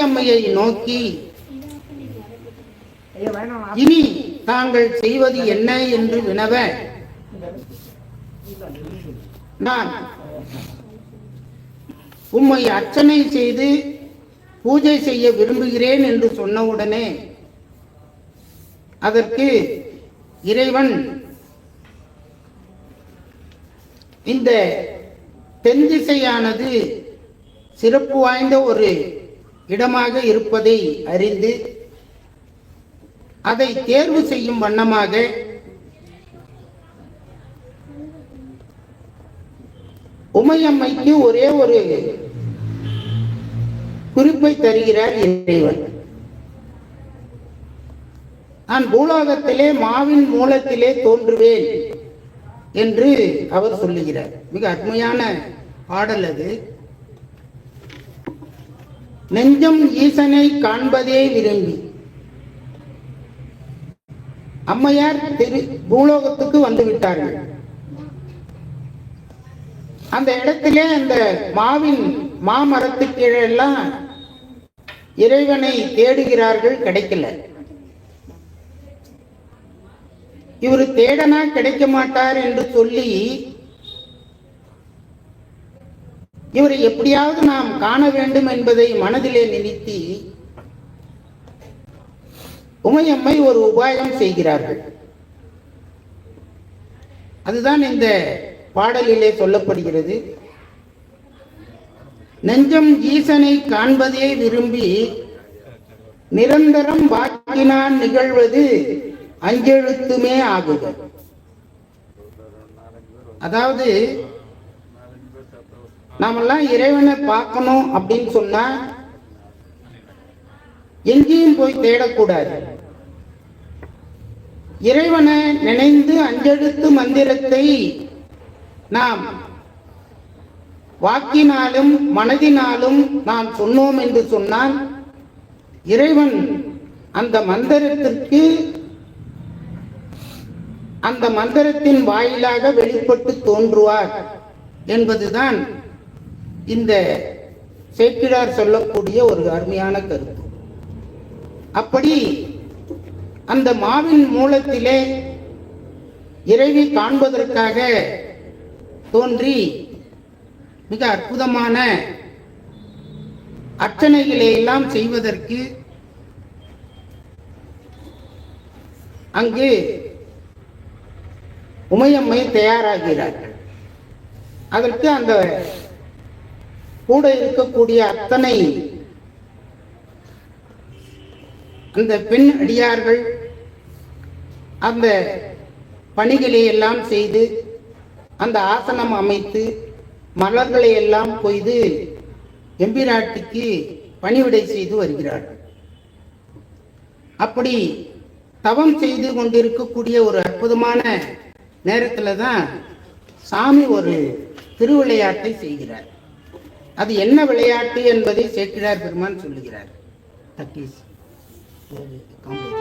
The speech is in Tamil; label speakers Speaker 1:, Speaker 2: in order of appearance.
Speaker 1: அம்மையை நோக்கி இனி தாங்கள் செய்வது என்ன என்று வினவ நான் உம்மை அர்ச்சனை செய்து பூஜை செய்ய விரும்புகிறேன் என்று சொன்னவுடனே அதற்கு இறைவன் இந்த தென் திசையானது சிறப்பு வாய்ந்த ஒரு இடமாக இருப்பதை அறிந்து அதை தேர்வு செய்யும் வண்ணமாக உமையம்மைக்கு ஒரே ஒரு குறிப்பை தருகிறார் இறைவன். நான் பூலோகத்திலே மாவின் மூலத்திலே தோன்றுவேன் என்று அவர் சொல்லுகிறார். மிக அருமையான பாடல் அது. நெஞ்சம் ஈசனை காண்பதே விரும்பி. அம்மையார் திரு பூலோகத்துக்கு வந்து விட்டார்கள். அந்த இடத்திலே அந்த மாவின் மாமரத்துக்கு கீழே எல்லாம் இறைவனை தேடுகிறார்கள் கிடைக்கல. இவர் தேடனா கிடைக்க மாட்டார் என்று சொல்லி இவரை எப்படியாவது நாம் காண வேண்டும் என்பதை மனதிலே நிறுத்தி உமையம்மை ஒரு உபாயம் செய்கிறார்கள். அதுதான் இந்த பாடலிலே சொல்லப்படுகிறது. நெஞ்சம் ஈசனை காண்பதே விரும்பி நிரந்தரம் வாக்கினான் நிகழ்வது அஞ்செழுத்துமே ஆகுது. அதாவது நாமெல்லாம் இறைவனை பார்க்கணும் அப்படின்னு சொன்னா எங்கேயும் போய் தேடக்கூடாது. இறைவனை நினைந்து அஞ்செழுத்து மந்திரத்தை நாம் வாக்கினாலும் மனதினாலும் நாம் சொன்னோம் என்று சொன்னால் இறைவன் அந்த மந்திரத்திற்கு அந்த மந்திரத்தின் வாயிலாக வெளிப்பட்டு தோன்றுவார் என்பதுதான் இந்த சேக்கிழார் சொல்லக்கூடிய ஒரு அருமையான கருத்து. அப்படி அந்த மாவின் மூலத்திலே இறைவி காண்பதற்காக தோன்றி மிக அற்புதமான அர்ச்சனைகளை எல்லாம் செய்வதற்கு அங்கு உமையம்மை தயாராகிறார்கள். அதற்கு அந்த கூட இருக்கக்கூடிய அத்தனை அந்த பெண் அடியார்கள் அந்த பணிகளை எல்லாம் செய்து அந்த ஆசனம் அமைத்து மலர்களை எல்லாம் கொய்து எம்பிராட்டிக்கு பணிவிடை செய்து வருகிறார்கள். அப்படி தவம் செய்து கொண்டிருக்கக்கூடிய ஒரு அற்புதமான நேரத்தில் தான் சாமி ஒரு திருவிளையாட்டை செய்கிறார். அது என்ன விளையாட்டு என்பதை சேக்கிழார் பெருமான் சொல்லுகிறார். தக்கீஸ் காம்போ